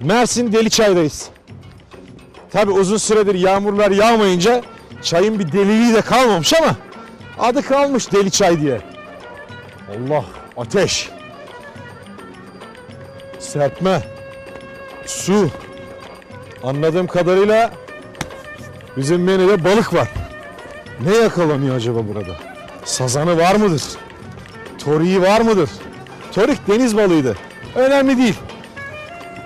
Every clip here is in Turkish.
Mersin Deliçay'dayız. Tabi uzun süredir yağmurlar yağmayınca çayın bir deliliği de kalmamış ama adı kalmış Deliçay diye. Allah ateş. Serpme. Su. Anladığım kadarıyla bizim menüde balık var. Ne yakalanıyor acaba burada? Sazanı var mıdır? Toriği var mıdır? Torik deniz balığıydı. Önemli değil.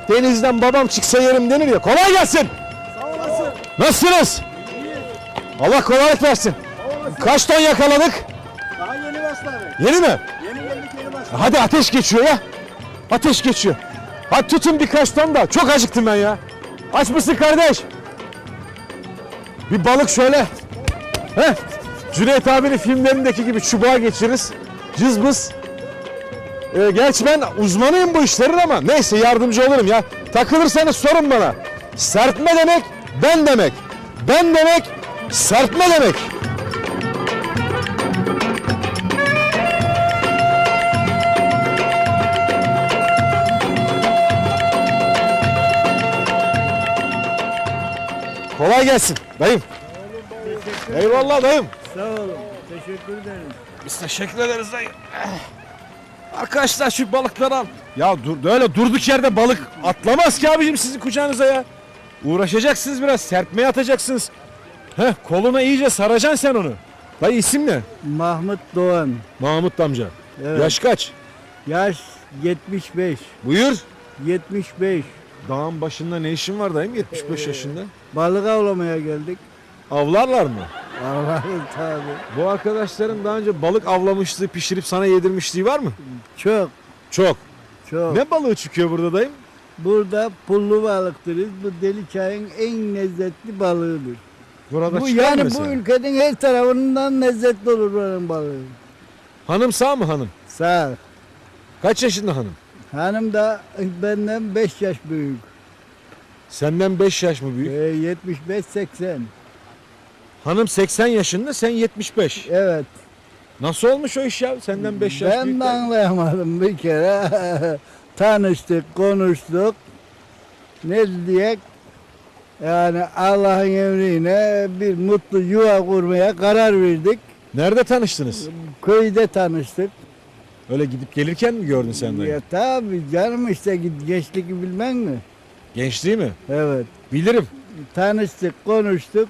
Denizden babam çıksa yerim denir ya. Kolay gelsin. Sağ olasın. Nasılsınız? Allah kolaylık versin. Kaç ton yakaladık? Daha yeni başladık. Yeni mi? Yeni geldik yeni başladık. Hadi ateş geçiyor ya. Ateş geçiyor. Hadi tutun birkaç ton da. Çok acıktım ben ya. Aç mısın kardeş? Bir balık şöyle. Heh. Cüneyt abinin filmlerindeki gibi çubuğa geçiririz. Cızbız. Ee, gerçi ben uzmanıyım bu işlerin ama neyse yardımcı olurum ya. Takılırsanız sorun bana. Serpme demek ben demek. Ben demek serpme demek. Kolay gelsin dayım. Eyvallah dayım. Sağ olun. Teşekkür ederim. Biz teşekkür ederiz dayı. Arkadaşlar şu balıkları al. Ya dur, öyle durduk yerde balık atlamaz ki abicim sizin kucağınıza ya. Uğraşacaksınız biraz serpmeye atacaksınız. Heh koluna iyice saracaksın sen onu. Dayı isim ne? Mahmut Doğan. Mahmut amca. Evet. Yaş kaç? Yaş 75. Buyur. 75. Dağın başında ne işin var dayım 75 yaşında? Balık avlamaya geldik. Avlarlar mı? Allah'ın tabi. Bu arkadaşların daha önce balık avlamışlığı, pişirip sana yedirmişliği var mı? Çok. Çok. Çok. Ne balığı çıkıyor burada dayım? Burada pullu balıktırız. Bu deli çayın en lezzetli balığıdır. Burada bu çıkar mı yani bu mesela? ülkenin her tarafından lezzetli olur buranın balığı. Hanım sağ mı hanım? Sağ. ol. Kaç yaşında hanım? Hanım da benden 5 yaş büyük. Senden 5 yaş mı büyük? Ee, 75-80. Hanım 80 yaşında sen 75. Evet. Nasıl olmuş o iş ya? Senden 5 yaş Ben büyük. de de- anlayamadım bir kere. Tanıştık, konuştuk. Ne diyek? Yani Allah'ın emriyle bir mutlu yuva kurmaya karar verdik. Nerede tanıştınız? Köyde tanıştık. Öyle gidip gelirken mi gördün sen dayı? Ya tabii canım işte gençlik bilmem mi? Gençliği mi? Evet. Bilirim. Tanıştık, konuştuk.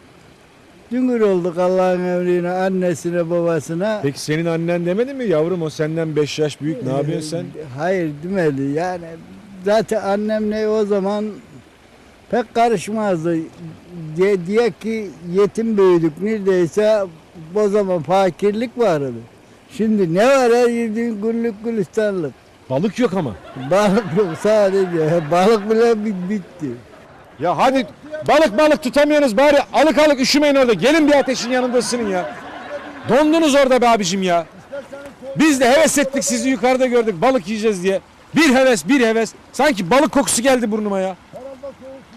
Dünür olduk Allah'ın emriyle annesine babasına. Peki senin annen demedi mi yavrum o senden 5 yaş büyük ne yapıyorsun sen? Hayır demedi yani zaten annemle o zaman pek karışmazdı. Diye, diye ki yetim büyüdük neredeyse o zaman fakirlik vardı. Şimdi ne var her yediğin güllük gülistanlık. Balık yok ama. Balık yok sadece balık bile bit- bitti. Ya hadi balık balık tutamıyorsunuz bari alık alık üşümeyin orada. Gelin bir ateşin yanında ısının ya. Dondunuz orada be abicim ya. Biz de heves ettik sizi yukarıda gördük balık yiyeceğiz diye. Bir heves bir heves. Sanki balık kokusu geldi burnuma ya.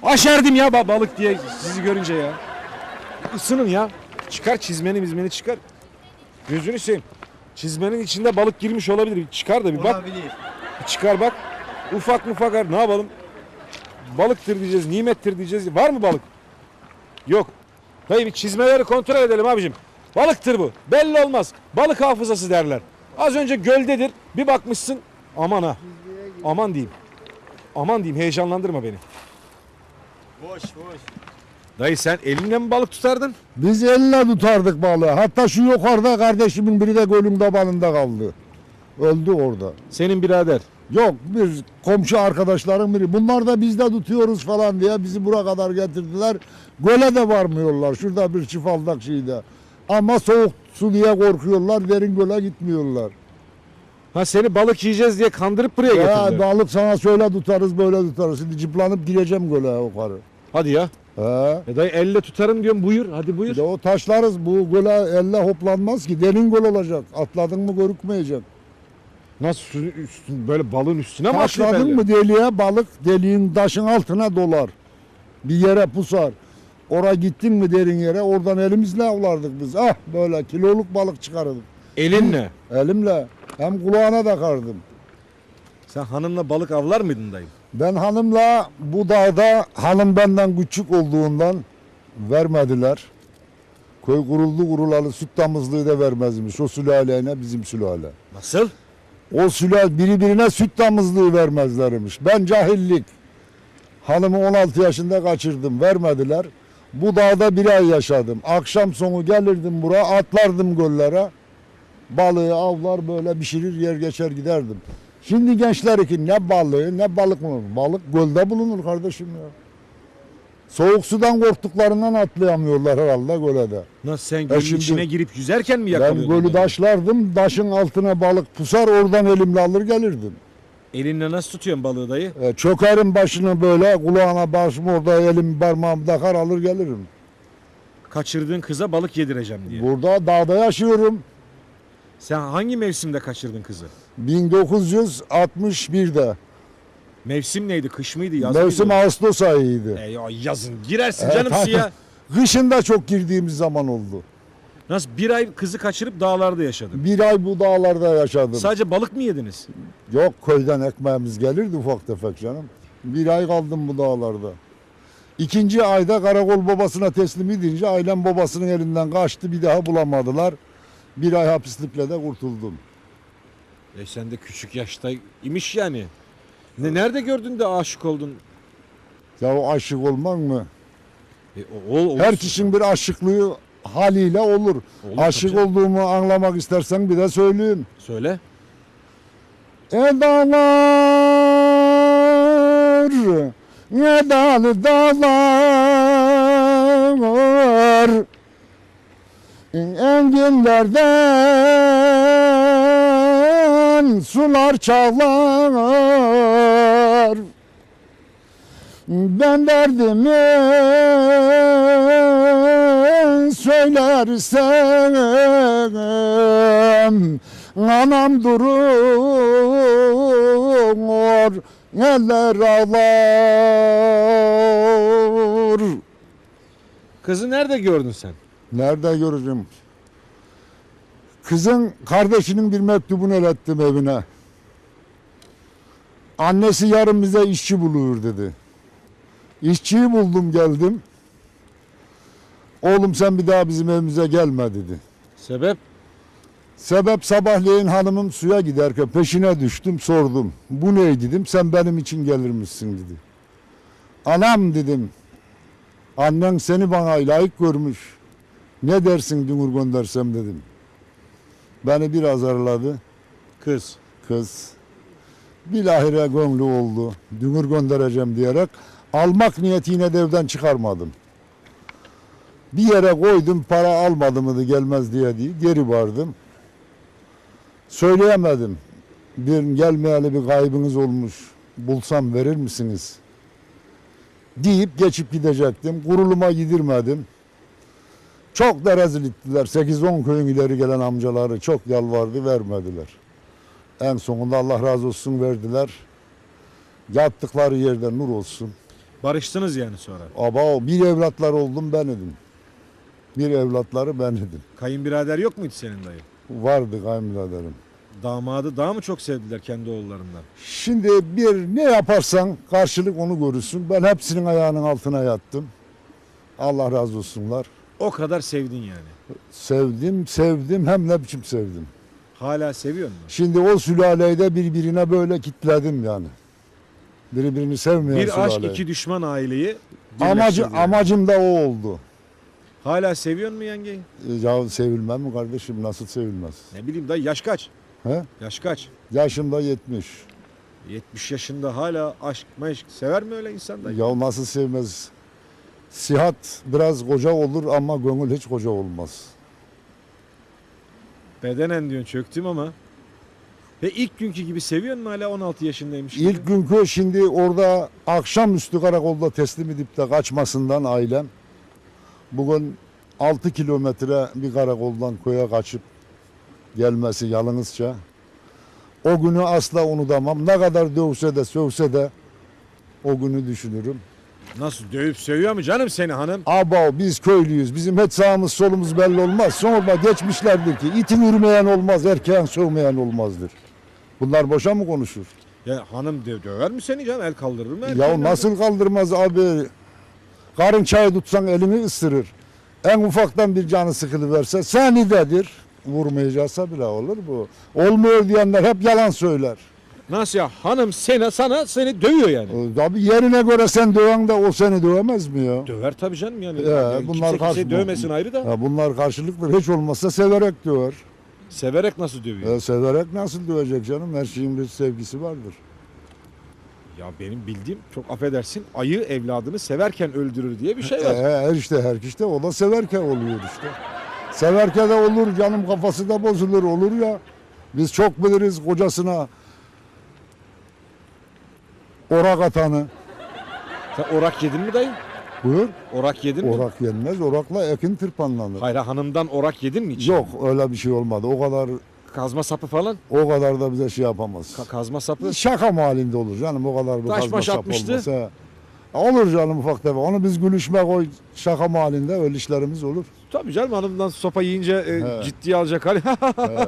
Aşerdim ya ba- balık diye sizi görünce ya. Isının ya. Çıkar çizmeni mizmeni çıkar. Gözünü seveyim. Çizmenin içinde balık girmiş olabilir. Çıkar da bir bak. Bir çıkar bak. Ufak mufak ne yapalım? Balıktır diyeceğiz, nimettir diyeceğiz. Var mı balık? Yok. Dayı bir çizmeleri kontrol edelim abicim. Balıktır bu. Belli olmaz. Balık hafızası derler. Az önce göldedir. Bir bakmışsın. Aman ha. Aman diyeyim. Aman diyeyim heyecanlandırma beni. Boş boş. Dayı sen elinle mi balık tutardın? Biz elle tutardık balığı. Hatta şu yukarıda kardeşimin biri de gölün tabanında kaldı. Öldü orada. Senin birader. Yok biz komşu arkadaşlarım biri. Bunlar da biz de tutuyoruz falan diye bizi buraya kadar getirdiler. Göle de varmıyorlar. Şurada bir çifaldak şeyde. Ama soğuk su diye korkuyorlar. Derin göle gitmiyorlar. Ha seni balık yiyeceğiz diye kandırıp buraya Ya getirdiler. balık sana şöyle tutarız böyle tutarız. Şimdi cıplanıp gireceğim göle yukarı. Hadi ya. He. E dayı elle tutarım diyorum buyur. Hadi Bir buyur. de o taşlarız. Bu göle elle hoplanmaz ki. Derin göl olacak. Atladın mı görükmeyecek. Nasıl suyun üstün, böyle balığın üstüne mi Taşladın mı deliğe balık deliğin taşın altına dolar. Bir yere pusar. Ora gittin mi derin yere oradan elimizle avlardık biz. Ah böyle kiloluk balık çıkarırdık. Elinle. Elimle hem kulağına takardım. Sen hanımla balık avlar mıydın dayım? Ben hanımla bu dağda hanım benden küçük olduğundan vermediler. Köy kuruldu kurulalı süt damızlığı da vermezmiş. O sülalene bizim sülale. Nasıl? O sülal biri birine süt damızlığı vermezlermiş. Ben cahillik. Hanımı 16 yaşında kaçırdım vermediler. Bu dağda bir ay yaşadım. Akşam sonu gelirdim buraya atlardım göllere. Balığı avlar böyle pişirir yer geçer giderdim. Şimdi gençler ki ne balığı ne balık mı? Balık gölde bulunur kardeşim ya. Soğuk sudan korktuklarından atlayamıyorlar herhalde göle de. Nasıl sen gölün şimdi- içine girip yüzerken mi Ben yakalıyordun? gölü balığı? taşlardım, taşın altına balık pusar oradan elimle alır gelirdim. Elinle nasıl tutuyorsun balığı dayı? E, çökerim başını böyle kulağına başım orada elim parmağım takar alır gelirim. Kaçırdığın kıza balık yedireceğim diye. Burada dağda yaşıyorum. Sen hangi mevsimde kaçırdın kızı? 1961'de. Mevsim neydi? Kış mıydı? Yaz Mevsim mıydı? Ağustos ayıydı. E, ya yazın girersin Evet, canım suya. Kışın da çok girdiğimiz zaman oldu. Nasıl bir ay kızı kaçırıp dağlarda yaşadın? Bir ay bu dağlarda yaşadım. Sadece balık mı yediniz? Yok köyden ekmeğimiz gelirdi ufak tefek canım. Bir ay kaldım bu dağlarda. İkinci ayda karakol babasına teslim edince ailem babasının elinden kaçtı bir daha bulamadılar. Bir ay hapislikle de kurtuldum. E sen de küçük yaşta imiş yani. Ne nerede gördün de aşık oldun? Ya o aşık olmak mı? E, o, o, Her kişinin bir aşıklığı haliyle olur. Olur aşık tabii. olduğumu anlamak istersen bir de söyleyeyim. Söyle. Edalar, edalı dağlar, enginlerden sular çağlar. Ben derdimi söylersem Anam durur eller ağlar Kızı nerede gördün sen? Nerede göreceğim? Kızın kardeşinin bir mektubunu ilettim evine. Annesi yarın bize işçi bulur dedi. İşçiyi buldum geldim. Oğlum sen bir daha bizim evimize gelme dedi. Sebep? Sebep sabahleyin hanımım suya giderken peşine düştüm sordum. Bu ne dedim sen benim için gelir misin dedi. Anam dedim. Annen seni bana layık görmüş. Ne dersin dünür göndersem dedim. Beni bir azarladı Kız. kız. Bilahire gönlü oldu. Dünür göndereceğim diyerek almak niyetiyle de evden çıkarmadım. Bir yere koydum para almadı mıydı gelmez diye diye geri vardım. Söyleyemedim. Bir gelmeyeli bir kaybınız olmuş. Bulsam verir misiniz? Deyip geçip gidecektim. Kuruluma gidirmedim. Çok da rezil ettiler. 8-10 köyün ileri gelen amcaları çok yalvardı vermediler. En sonunda Allah razı olsun verdiler. Yattıkları yerde nur olsun. Barıştınız yani sonra. Aba bir evlatlar oldum ben idim. Bir evlatları ben idim. Kayınbirader yok muydu senin dayı? Vardı kayınbiraderim. Damadı daha mı çok sevdiler kendi oğullarından? Şimdi bir ne yaparsan karşılık onu görürsün. Ben hepsinin ayağının altına yattım. Allah razı olsunlar. O kadar sevdin yani. Sevdim, sevdim hem ne biçim sevdim. Hala seviyor musun? Şimdi o sülaleyi de birbirine böyle kitledim yani. Birbirini sevmeyen Bir aşk sülaleyi. iki düşman aileyi Amacı, birleştirdi amacım da o oldu. Hala seviyor mu yengeyi? E, Ya sevilmem mi kardeşim? Nasıl sevilmez? Ne bileyim dayı yaş kaç? He? Yaş kaç? Yaşımda 70. 70 yaşında hala aşk meşk sever mi öyle insan dayı? Ya nasıl sevmez? Sihat biraz koca olur ama gönül hiç koca olmaz. Bedenen diyorsun çöktüm ama. Ve ilk günkü gibi seviyor mu hala 16 yaşındaymış gibi? İlk günkü şimdi orada akşamüstü karakolda teslim edip de kaçmasından ailem bugün 6 kilometre bir karakoldan köye kaçıp gelmesi yalnızca. O günü asla unutamam. Ne kadar dövse de sövse de o günü düşünürüm. Nasıl dövüp seviyor mu canım seni hanım? Aba biz köylüyüz. Bizim hiç sağımız solumuz belli olmaz. Sonra geçmişlerdir ki itin yürümeyen olmaz, erkeğin sövmeyen olmazdır. Bunlar boşa mı konuşur? Ya hanım dö- döver mi seni canım? El kaldırır mı? Ya nasıl kaldırmaz abi? Karın çayı tutsan elini ısırır. En ufaktan bir canı sıkılıverse sanidedir. Vurmayacaksa bile olur bu. Olmuyor diyenler hep yalan söyler. Nasıl ya? Hanım seni, sana seni dövüyor yani. E, Tabii yerine göre sen döven de o seni dövemez mi ya? Döver tabii canım yani. Ee, Yani bunlar kimse karşı- dövmesin ayrı da. Ya bunlar karşılıklı hiç olmazsa severek döver. Severek nasıl dövüyor? E, severek nasıl dövecek canım? Her şeyin bir sevgisi vardır. Ya benim bildiğim çok affedersin ayı evladını severken öldürür diye bir şey var. E, her işte her işte o da severken oluyor işte. Severken de olur canım kafası da bozulur olur ya. Biz çok biliriz kocasına orak atanı. Sen orak yedin mi dayı? Buyur. Orak yedin mi? Orak yenmez. Orakla ekin tırpanlanır. Hayır hanımdan orak yedin mi hiç? Yok öyle bir şey olmadı. O kadar Kazma sapı falan? o kadar da bize şey yapamaz. Ka- kazma sapı? Şaka mahallinde olur canım o kadar bir Taş kazma baş sap atmıştı. olmasa. Olur canım ufak tefek. Onu biz gülüşme koy şaka mahallinde öyle işlerimiz olur. Tabii canım hanımdan sopa yiyince e, He. ciddiye alacak hali. He.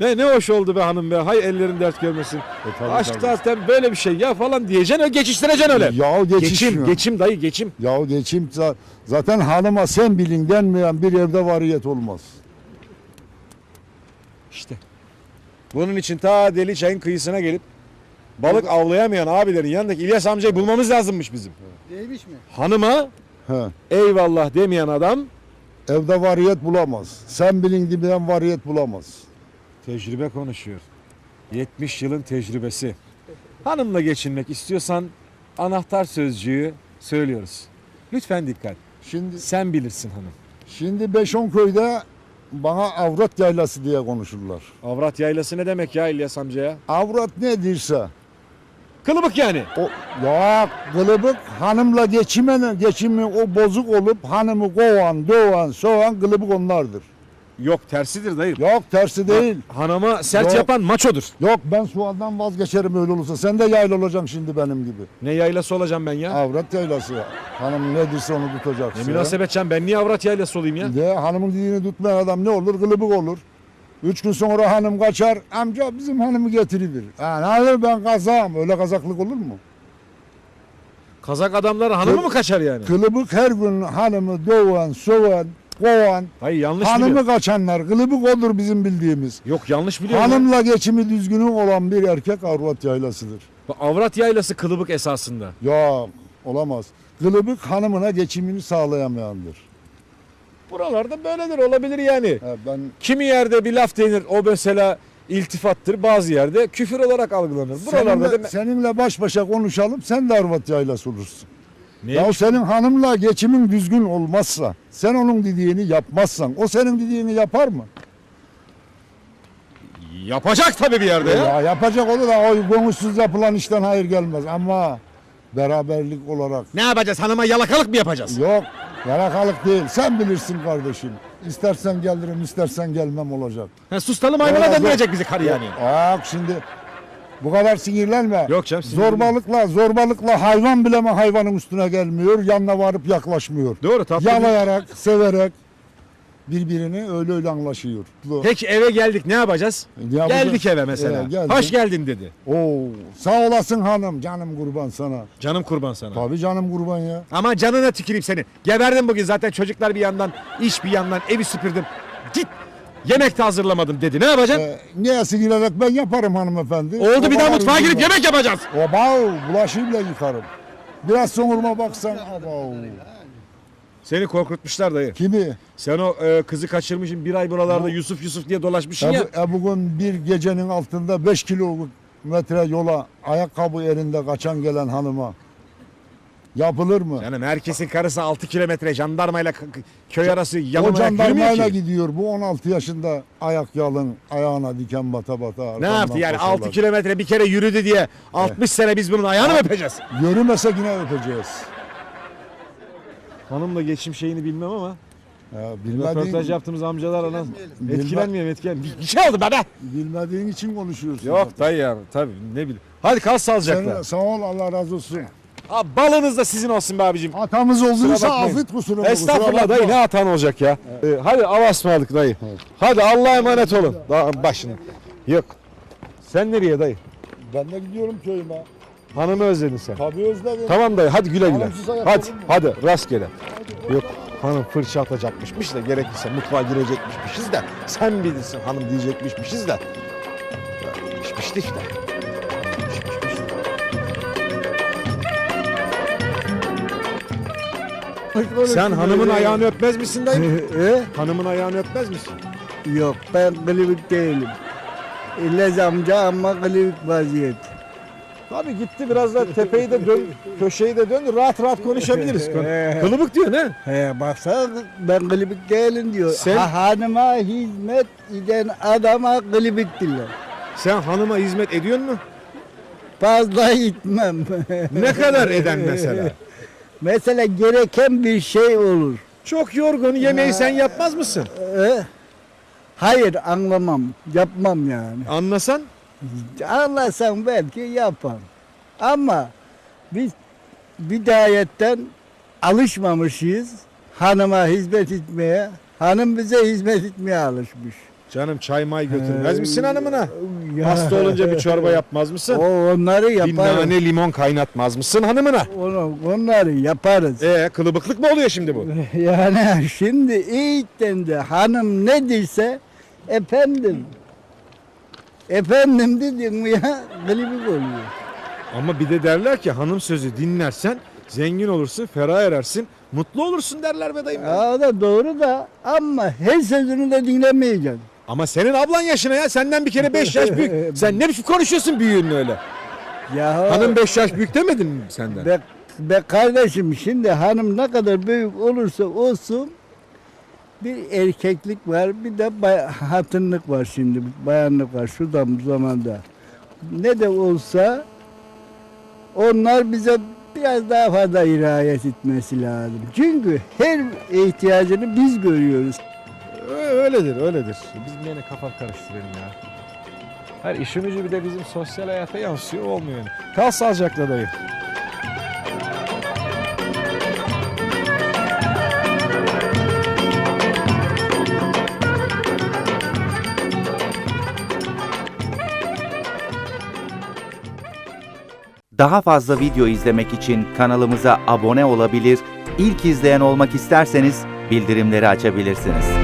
ne ne hoş oldu be hanım be. Hay ellerin dert görmesin. E, tabii, Aşk tabii. zaten böyle bir şey ya falan diyeceksin öyle geçiştireceksin öyle. Ya geçim, geçişmiyor. geçim dayı geçim. Ya geçim za- zaten hanıma sen bilin denmeyen bir evde variyet olmaz. İşte. Bunun için ta deli çayın kıyısına gelip balık avlayamayan abilerin yanındaki İlyas amcayı bulmamız lazımmış bizim. Değmiş mi? Hanıma He. eyvallah demeyen adam Evde variyet bulamaz. Sen bilin dibinden variyet bulamaz. Tecrübe konuşuyor. 70 yılın tecrübesi. Hanımla geçinmek istiyorsan anahtar sözcüğü söylüyoruz. Lütfen dikkat. Şimdi Sen bilirsin hanım. şimdi 5-10 köyde bana avrat yaylası diye konuşurlar. Avrat yaylası ne demek ya İlyas amcaya? Avrat nedirse Kılıbık yani. o ya kılıbık hanımla geçimenin geçimi o bozuk olup hanımı kovan, döven, soğan kılıbık onlardır. Yok tersidir dayı. Yok tersi değil. Hanıma sert Yok. yapan maçodur. Yok ben soğandan vazgeçerim öyle olursa. Sen de yaylı olacaksın şimdi benim gibi. Ne yaylası olacağım ben ya? Avrat yaylası. Hanım ne dirse onu tutacaksın. Ne münasebet can ben niye avrat yaylası olayım ya? De hanımın dediğini tutmayan adam ne olur? Kılıbık olur. Üç gün sonra hanım kaçar. Amca bizim hanımı getirilir. Ha, ne olur ben kazağım. Öyle kazaklık olur mu? Kazak adamlar hanımı mı kaçar yani? Kılıbık her gün hanımı döven, söven, kovan. Hayır yanlış Hanımı biliyor. kaçanlar. Kılıbık olur bizim bildiğimiz. Yok yanlış biliyor. ya. Hanımla geçimi düzgünü olan bir erkek avrat yaylasıdır. Bu Avrat yaylası kılıbık esasında. Yok olamaz. Kılıbık hanımına geçimini sağlayamayandır. Buralarda böyledir olabilir yani. Ha, ben Kimi yerde bir laf denir o mesela iltifattır bazı yerde küfür olarak algılanır. Buralarda seninle, da seninle baş başa konuşalım sen de arvat yaylası olursun. Ya Neymiş? senin hanımla geçimin düzgün olmazsa, sen onun dediğini yapmazsan, o senin dediğini yapar mı? yapacak tabii bir yerde ya. Ya yapacak olur da o konuşsuz yapılan işten hayır gelmez ama beraberlik olarak Ne yapacağız hanıma yalakalık mı yapacağız? yok. Yalakalık değil. Sen bilirsin kardeşim. İstersen gelirim, istersen gelmem olacak. Ha, sustalı maymuna Ya, döndürecek bizi karı yani. Bak şimdi bu kadar sinirlenme. Yok canım, sinirlenme. Zorbalıkla, zorbalıkla hayvan bile mi hayvanın üstüne gelmiyor, yanına varıp yaklaşmıyor. Doğru tatlı. Yalayarak, severek birbirini öyle öyle anlaşıyor. Bu- Peki eve geldik ne yapacağız? Ne yapacağız? Geldik eve mesela. Ee, geldik. Hoş geldin dedi. Oo, sağ olasın hanım, canım kurban sana. Canım kurban sana. Tabii canım kurban ya. Ama canına tüküreyim seni. Geberdim bugün zaten çocuklar bir yandan, iş bir yandan, evi süpürdüm. Git yemek de hazırlamadım dedi. Ne yapacaksın? Ee, niye sinirlenerek ben yaparım hanımefendi. Oldu bir daha mutfağa girip yemek yapacağız. Oba, bulaşığı bile yıkarım. Biraz sonurma baksan. Oba. Seni korkutmuşlar dayı. Kimi? Sen o e, kızı kaçırmışsın bir ay buralarda Yusuf Yusuf diye dolaşmışsın ya. E, e, bugün bir gecenin altında 5 kilometre yola ayakkabı elinde kaçan gelen hanıma yapılır mı? Yani herkesin karısı 6 kilometre jandarmayla köy arası o ayak yürümüyor jandarmayla gidiyor. Bu 16 yaşında ayak yalın, ayağına diken bata bata. Ne yaptı yani koşarlar. 6 kilometre bir kere yürüdü diye 60 sene biz bunun ayağını mı öpeceğiz? Yürümese yine öpeceğiz. Hanımla geçim şeyini bilmem ama Ya, röportaj bilmediğin, yaptığımız amcalar ana Bilmem. etkilenmeyelim etkilenmeyelim. Bir şey oldu be be. bilmediğin için konuşuyorsun. Yok dayı ya tabii ne bileyim. Hadi kal sağlıcakla. Sen, sağ ol Allah razı olsun. Ha, balınız da sizin olsun be abicim. Hatamız olduysa bakmayın. kusura Estağfurullah dayı ne hatan olacak ya. Ee, hadi Allah'a ısmarladık dayı. Hadi Allah'a emanet olun. Daha başına. Yok. Sen nereye dayı? Ben de gidiyorum köyüme. Hanımı özledin sen. Tabii özledim. Tamam dayı hadi güle güle. Hanımsız hayat Hadi olur mu? hadi rastgele. Yok hanım fırça atacakmışmış da gerekirse mutfağa girecekmişmişiz de sen bilirsin hanım diyecekmişmişiz de. Ya, Pişmişti işte. Sen hanımın ayağını öpmez misin dayı? E? hanımın ayağını öpmez misin? Yok ben klibik değilim. İllez amca ama klibik vaziyet. Abi gitti biraz da tepeyi de dön, köşeyi de döndü. Rahat rahat konuşabiliriz. Kılıbık diyor ne? He baksana ben klibik değilim diyor. Sen- Ha, hanıma hizmet eden adama klibik diyorlar. Sen hanıma hizmet ediyor mu? Fazla gitmem. Ne kadar eden mesela? Mesela gereken bir şey olur. Çok yorgun yemeği sen yapmaz mısın? E? Hayır anlamam. Yapmam yani. Anlasan? Anlasam belki yapar. Ama biz bidayetten alışmamışız hanıma hizmet etmeye. Hanım bize hizmet etmeye alışmış. Canım çay may götürmez Ee, misin hanımına? Ya. Hasta olunca bir çorba yapmaz mısın? O onları Bir yaparız. nane limon kaynatmaz mısın hanımına? Onu, onları yaparız. Ee kılıbıklık mı oluyor şimdi bu? Yani şimdi ilkten de hanım ne diyse efendim. Efendim dedin mi ya klibik oluyor. Ama bir de derler ki hanım sözü dinlersen zengin olursun, ferah erersin, mutlu olursun derler be dayım. Ya da doğru da ama her sözünü de dinlemeyeceksin. Ama senin ablan yaşına ya senden bir kere 5 yaş büyük. Sen ne biçim konuşuyorsun büyüğünle öyle? Ya Hanım 5 yaş büyük demedin mi senden? be, be kardeşim şimdi hanım ne kadar büyük olursa olsun bir erkeklik var bir de bay, hatınlık var şimdi bayanlık var şuradan bu zamanda. Ne de olsa onlar bize biraz daha fazla riayet etmesi lazım. Çünkü her ihtiyacını biz görüyoruz. Öyledir, öyledir. Biz yine kafa karıştıralım ya. Her işin ucu bir de bizim sosyal hayata yansıyor olmuyor yani. Kal sağlıcakla dayı. Daha fazla video izlemek için kanalımıza abone olabilir, ilk izleyen olmak isterseniz bildirimleri açabilirsiniz.